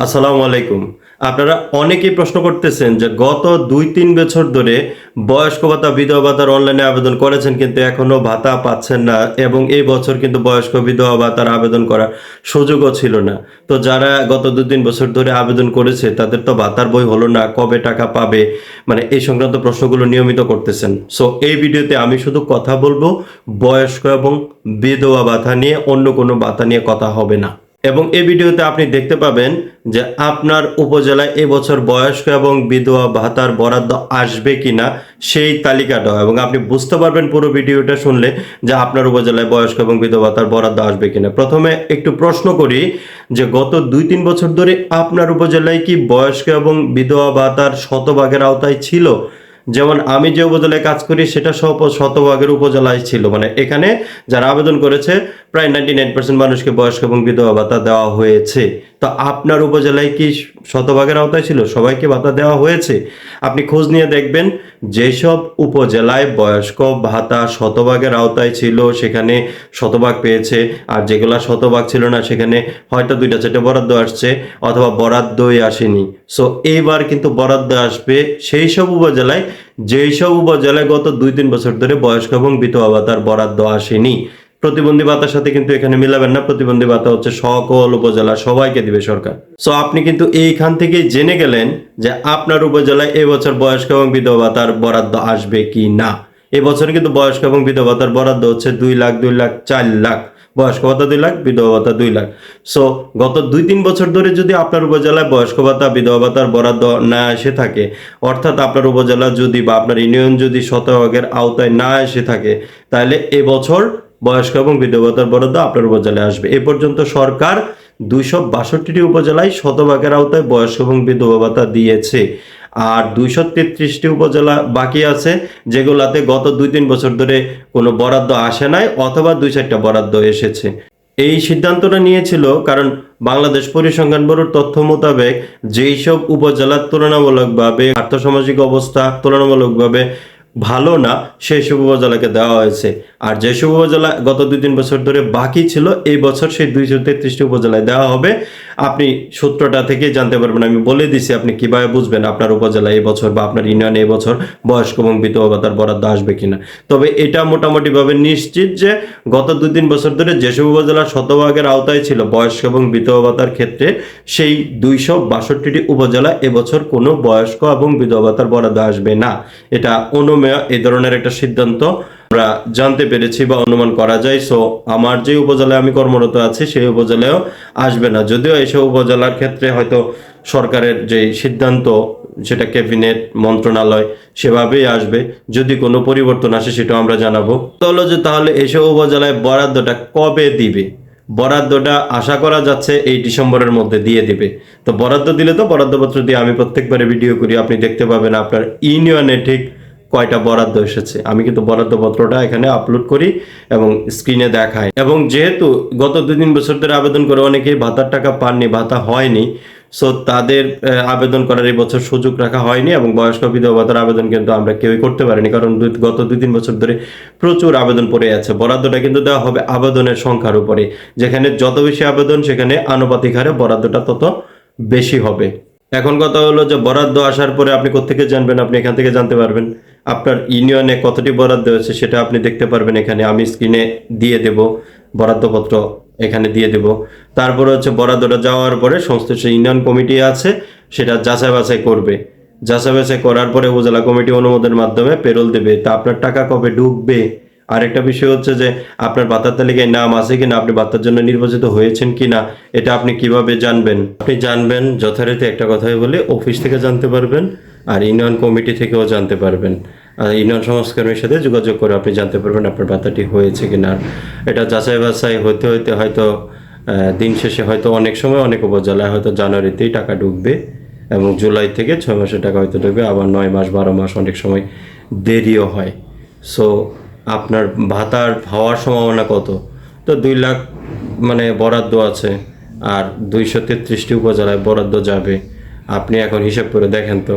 আসসালামু আলাইকুম। আপনারা অনেকেই প্রশ্ন করতেছেন যে গত দুই, তিন বছর ধরে বয়স্ক ভাতা, বিধবা ভাতার অনলাইনে আবেদন করেছেন কিন্তু এখনও ভাতা পাচ্ছেন না এবং এই বছর কিন্তু বয়স্ক, বিধবা ভাতার আবেদন করার সুযোগও ছিল না। তো যারা গত দু তিন বছর ধরে আবেদন করেছে, তাদের তো ভাতার বই হলো না, কবে টাকা পাবে মানে এই সংক্রান্ত প্রশ্নগুলো নিয়মিত করতেছেন। সো এই ভিডিওতে আমি শুধু কথা বলব বয়স্ক এবং বিধবা ভাতা নিয়ে, অন্য কোনো ভাতা নিয়ে কথা হবে না। এবং এই ভিডিওতে আপনি দেখতে পাবেন যে আপনার উপজেলায় এবছর বয়স্ক এবং বিধবা ভাতার বরাদ্দ আসবে কিনা সেই তালিকাটা। এবং আপনি বুঝতে পারবেন পুরো ভিডিওটা শুনলে যে আপনার উপজেলায় বয়স্ক এবং বিধবা ভাতার বরাদ্দ আসবে কিনা। প্রথমে একটু প্রশ্ন করি যে গত দুই তিন বছর ধরে আপনার উপজেলায় কি বয়স্ক এবং বিধবা ভাতার শতভাগের আওতায় ছিল? যেমন আমি যে উপজেলায় কাজ করি, সেটা শতভাগের উপজেলায় ছিল। মানে এখানে যারা আবেদন করেছে, প্রায় নাইনটি নাইন পার্সেন্ট মানুষকে বয়স্ক এবং বিধবা ভাতা দেওয়া হয়েছে। তো আপনার উপজেলায় কি শতভাগের আওতায় ছিল? সবাইকে ভাতা দেওয়া হয়েছে। আপনি খোঁজ নিয়ে দেখবেন, যেসব উপজেলায় বয়স্ক ভাতা শতভাগের আওতায় ছিল, সেখানে শতভাগ পেয়েছে, আর যেগুলা শতভাগ ছিল না, সেখানে হয়তো দুইটা চারটে বরাদ্দ আসছে, অথবা বরাদ্দই আসেনি। সো এইবার কিন্তু বরাদ্দ আসবে সেই সব উপজেলায় যেই সব উপজেলায় গত দুই তিন বছর ধরে বয়স্ক এবং বিধবা ভাতার বরাদ্দ আসেনি। প্রতিবন্ধী ভাতার সাথে কিন্তু এখানে মিলাবেন না। প্রতিবন্ধী ভাতা হচ্ছে সকল উপজেলা সবাইকে দিবে সরকার। সো আপনি কিন্তু এইখান থেকে জেনে গেলেন যে আপনার উপজেলায় এবছর বয়স্ক এবং বিধবা ভাতার বরাদ্দ আসবে কি না। এবছর কিন্তু বয়স্ক এবং বিধবা ভাতার বরাদ্দ হচ্ছে দুই লাখ দুই লাখ, চার লাখ। বয়স্ক ভাতা দুই লাখ, বিধবা ভাতা দুই লাখ। সো গত দুই, তিন বছর ধরে যদি আপনার উপজেলায় বয়স্ক ভাতা, বিধবা ভাতার বরাদ্দ না এসে থাকে, অর্থাৎ আপনার উপজেলা যদি বা আপনার ইউনিয়ন যদি শতভাগের আওতায় না এসে থাকে, তাহলে এবছর বয়স্ক এবং বিধবা ভাতার বরাদ্দ আপনার উপজেলায় আসবে। এ পর্যন্ত সরকার দুইশো বাষট্টিটি উপজেলায় শতভাগের আওতায় বয়স্ক এবং বিধবা ভাতা দিয়েছে। আর দুইশো তেত্রিশটি উপজেলা বাকি আছে, যেগুলাতে গত দুই তিন বছর ধরে কোনো বরাদ্দ আসে নাই অথবা দুই চারটা বরাদ্দ এসেছে। এই সিদ্ধান্তটা নিয়েছিল কারণ বাংলাদেশ পরিসংখ্যান ব্যুরোর তথ্য মোতাবেক যেই সব উপজেলার তুলনামূলকভাবে আর্থসামাজিক অবস্থা তুলনামূলকভাবে ভালো না, সেই সব উপজেলাকে দেওয়া হয়েছে। আর যেসব উপজেলা গত দুই তিন বছর ধরে বাকি ছিল, এই বছর সেই দুইশো তেত্রিশটি উপজেলায় দেওয়া হবে। আপনি সূত্রটা থেকে জানতে পারবেন, আমি বলে দিছি, আপনি কীভাবে বুঝবেন আপনার উপজেলা এই বছর বা আপনার ইউনিয়নে এই বছর বয়স্ক এবং বিধবা ভাতার বরাদ্দ আসবে কিনা। তবে এটা মোটামুটিভাবে নিশ্চিত যে গত দুই তিন বছর ধরে যেসব উপজেলা শতভাগের আওতায় ছিল বয়স্ক এবং বিধবা ভাতার ক্ষেত্রে, সেই দুইশো বাষট্টিটি উপজেলা এবছর কোনো বয়স্ক এবং বিধবা ভাতার বরাদ্দ আসবে না। এটা অনুমেয় এই ধরনের একটা সিদ্ধান্ত আমরা জানতে পেরেছি বা অনুমান করা যায়। সো আমার যে উপজেলায় আমি কর্মরত আছি, সেই উপজেলায়ও আসবে না। যদিও এইসব উপজেলার ক্ষেত্রে হয়তো সরকারের যে সিদ্ধান্ত, সেটা ক্যাবিনেট, মন্ত্রণালয়, সেভাবেই আসবে। যদি কোনো পরিবর্তন আসে, সেটাও আমরা জানাব। তাহলে যে তাহলে এইসব উপজেলায় বরাদ্দটা কবে দিবে? বরাদ্দটা আশা করা যাচ্ছে এই ডিসেম্বরের মধ্যে দিয়ে দিবে। তো বরাদ্দ দিলে তো বরাদ্দপত্র দিয়ে আমি প্রত্যেকবারে ভিডিও করি। আপনি দেখতে পাবেন আপনার ইউনিয়নে ঠিক কয়টা বরাদ্দ এসেছে? আমি কিন্তু বরাদ্দপত্রটা এখানে আপলোড করি এবং স্ক্রিনে দেখাই। এবং যেহেতু গত দুই তিন বছর ধরে আবেদন করে অনেকেই ভাতার টাকা পাননি, ভাতা হয়নি সো তাদের আবেদন করার এই বছর সুযোগ রাখা হয়নি এবং বয়স্ক বিধবা ভাতার আবেদন কিন্তু আমরা কেউই করতে পারিনি, কারণ গত দুই তিন বছর ধরে প্রচুর আবেদন পড়ে আছে। বরাদ্দটা কিন্তু দেওয়া হবে আবেদনের সংখ্যার উপরে, যেখানে যত বেশি আবেদন, সেখানে আনুপাতিক হারে বরাদ্দটা তত বেশি হবে। এখন কথা হলো যে বরাদ্দ আসার পরে আপনি কোত্থেকে জানবেন? আপনি এখান থেকে জানতে পারবেন। আপনার ইউনিয়নে কতটি বরাদ্দ হয়েছে সেটা আপনি দেখতে পারবেন এখানে। আমি স্ক্রিনে দিয়ে দেব, বরাদ্দপত্র এখানে দিয়ে দেব। তারপরে হচ্ছে বরাদ্দটা যাওয়ার পরে সংশ্লিষ্ট ইউনিয়ন কমিটি আছে, সেটা যাচাই বাছাই করবে। যাচাই বাছাই করার পরে উপজেলা কমিটি অনুমোদনের মাধ্যমে পেরোল দেবে। তা আপনার টাকা কবে ঢুকবে? আরেকটা বিষয় হচ্ছে যে আপনার ভাতার তালিকায় নাম আছে কিনা, আপনি ভাতার জন্য নির্বাচিত হয়েছেন কিনা, এটা আপনি কীভাবে জানবেন? আপনি জানবেন, যথারীতি একটা কথাই বলি অফিস থেকে জানতে পারবেন। আর ইউনিয়ন কমিটি থেকেও জানতে পারবেন। ইউনিয়ন সমাজকর্মীর সাথে যোগাযোগ করে আপনি জানতে পারবেন আপনার ভাতাটি হয়েছে কিনা। এটা যাচাই বাছাই হতে হতে হয়তো দিন শেষে হয়তো অনেক সময় অনেক উপজেলায় হয়তো জানুয়ারিতেই টাকা ঢুকবে এবং জুলাই থেকে ছয় মাসের টাকা হয়তো ঢুকবে, আবার নয় মাস, বারো মাস অনেক সময় দেরিও হয়। সো আপনার ভাতার হওয়ার সম্ভাবনা কত? তো দুই লাখ মানে বরাদ্দ আছে, আর দুইশো তেত্রিশটি উপজেলায় বরাদ্দ যাবে। আপনি এখন হিসাব করে দেখেন তো।